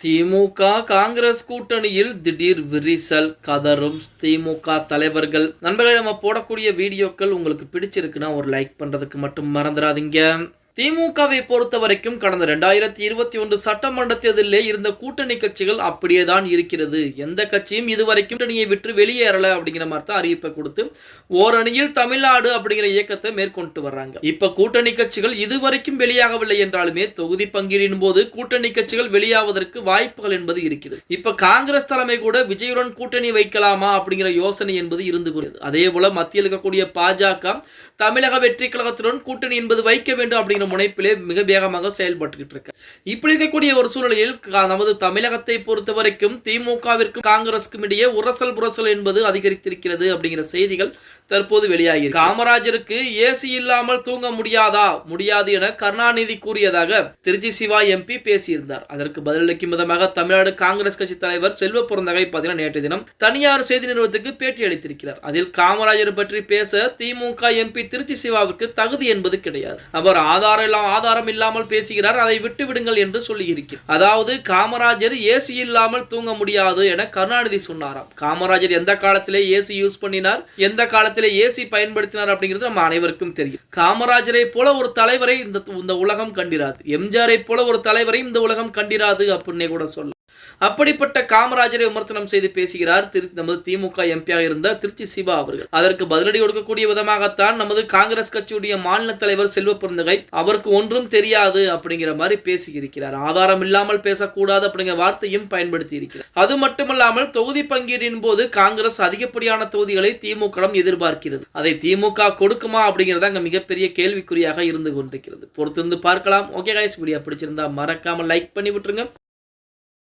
திமுக காங்கிரஸ் கூட்டணியில் திடீர் விரிசல் கதறும் திமுக தலைவர்கள். நண்பர்களே நம்ம போடக்கூடிய வீடியோக்கள் உங்களுக்கு பிடிச்சிருக்குன்னா ஒரு லைக் பண்றதுக்கு மட்டும் மறந்துடாதீங்க. திமுகவை பொறுத்த வரைக்கும் கடந்த ரெண்டாயிரத்தி இருபத்தி ஒன்று சட்டமன்ற தேர்தலிலே இருந்த கூட்டணி கட்சிகள் அப்படியே தான் இருக்கிறது. எந்த கட்சியும் இதுவரைக்கும் கூட்டணியை விட்டு வெளியேறல அப்படிங்கிற மாதிரி தான் அறிவிப்பை கொடுத்து ஓரணியில் தமிழ்நாடு அப்படிங்கிற இயக்கத்தை மேற்கொண்டு வர்றாங்க. இப்ப கூட்டணி கட்சிகள் இதுவரைக்கும் வெளியாகவில்லை என்றாலுமே தொகுதி பங்கீடின் போது கூட்டணி கட்சிகள் வெளியாவதற்கு வாய்ப்புகள் என்பது இருக்கிறது. இப்ப காங்கிரஸ் தலைமை கூட விஜயுடன் கூட்டணி வைக்கலாமா அப்படிங்கிற யோசனை என்பது இருந்து கொண்டது அதே போல மத்தியில் இருக்கக்கூடிய பாஜக தமிழக வெற்றி கழகத்துடன் கூட்டணி என்பது வைக்க வேண்டும் அப்படிங்கிற முனைப்பிலே மிக வேகமாக செயல்பட்டுக்கிட்டு இருக்கு இப்படி இருக்கக்கூடிய ஒரு சூழ்நிலையில் நமது தமிழகத்தை பொறுத்த வரைக்கும் திமுகவிற்கும் காங்கிரஸுக்கும் இடையே உரசல் புரசல் என்பது அதிகரித்திருக்கிறது அப்படிங்கிற செய்திகள் தற்போது வெளியாகி காமராஜருக்கு ஏசி இல்லாமல் தூங்க முடியாதா? முடியாது என கருணாநிதி கூறியதாக திருச்சி சிவா எம்பி பேசியிருந்தார். அதற்கு பதிலளிக்கும் விதமாக தமிழ்நாடு காங்கிரஸ் கட்சி தலைவர் செல்வ பிறந்தகை பார்த்தீங்கன்னா நேற்று தினம் தனியார் செய்தி நிறுவனத்துக்கு பேட்டி அளித்திருக்கிறார். அதில் காமராஜர் பற்றி பேச திமுக எம்பி திருச்சி சிவாவிற்கு தகுதி என்பது கிடையாது. அவர் ஆதார ஆதாரம் ஆதாரம் இல்லாமல் பேசுகிறார் அதை விட்டு விடுங்கள் என்று சொல்லியிருக்கிறார். அதாவது காமராஜர் ஏசி இல்லாமல் தூங்க முடியாது என கருணாநிதி சொன்னாராம். காமராஜர் எந்த காலத்திலே ஏசி யூஸ் பண்ணினார் எந்த காலத்திலே ஏசி பயன்படுத்தினார் அப்படிங்கிறது நம்ம அனைவருக்கும் தெரியும். காமராஜரை போல ஒரு தலைவரை இந்த இந்த உலகம் கண்டிராது. எம்ஜிஆரை போல ஒரு தலைவரை இந்த உலகம் கண்டிராது அப்படின்னே கூட சொல்ல அப்படிப்பட்ட காமராஜரை விமர்சனம் செய்து பேசுகிறார் திரு நமது திமுக எம்பியாக இருந்த திருச்சி சிவா அவர்கள். அதற்கு பதிலடி கொடுக்கக்கூடிய விதமாகத்தான் நமது காங்கிரஸ் கட்சியுடைய மாநில தலைவர் செல்வ பிறந்தகை அவருக்கு ஒன்றும் தெரியாது அப்படிங்கிற மாதிரி பேசியிருக்கிறார். ஆதாரம் இல்லாமல் பேசக்கூடாது அப்படிங்கிற வார்த்தையும் பயன்படுத்தி இருக்கிறார் அது மட்டுமல்லாமல் தொகுதி பங்கீடின் போது காங்கிரஸ் அதிகப்படியான தொகுதிகளை திமுக எதிர்பார்க்கிறது. அதை திமுக கொடுக்குமா அப்படிங்கிறது அங்க மிகப்பெரிய கேள்விக்குறியாக இருந்து கொண்டிருக்கிறது. பொறுத்திருந்து பார்க்கலாம். ஓகே கைஸ் வீடியோ பிடிச்சிருந்தா மறக்காம லைக் பண்ணி விட்டுருங்க.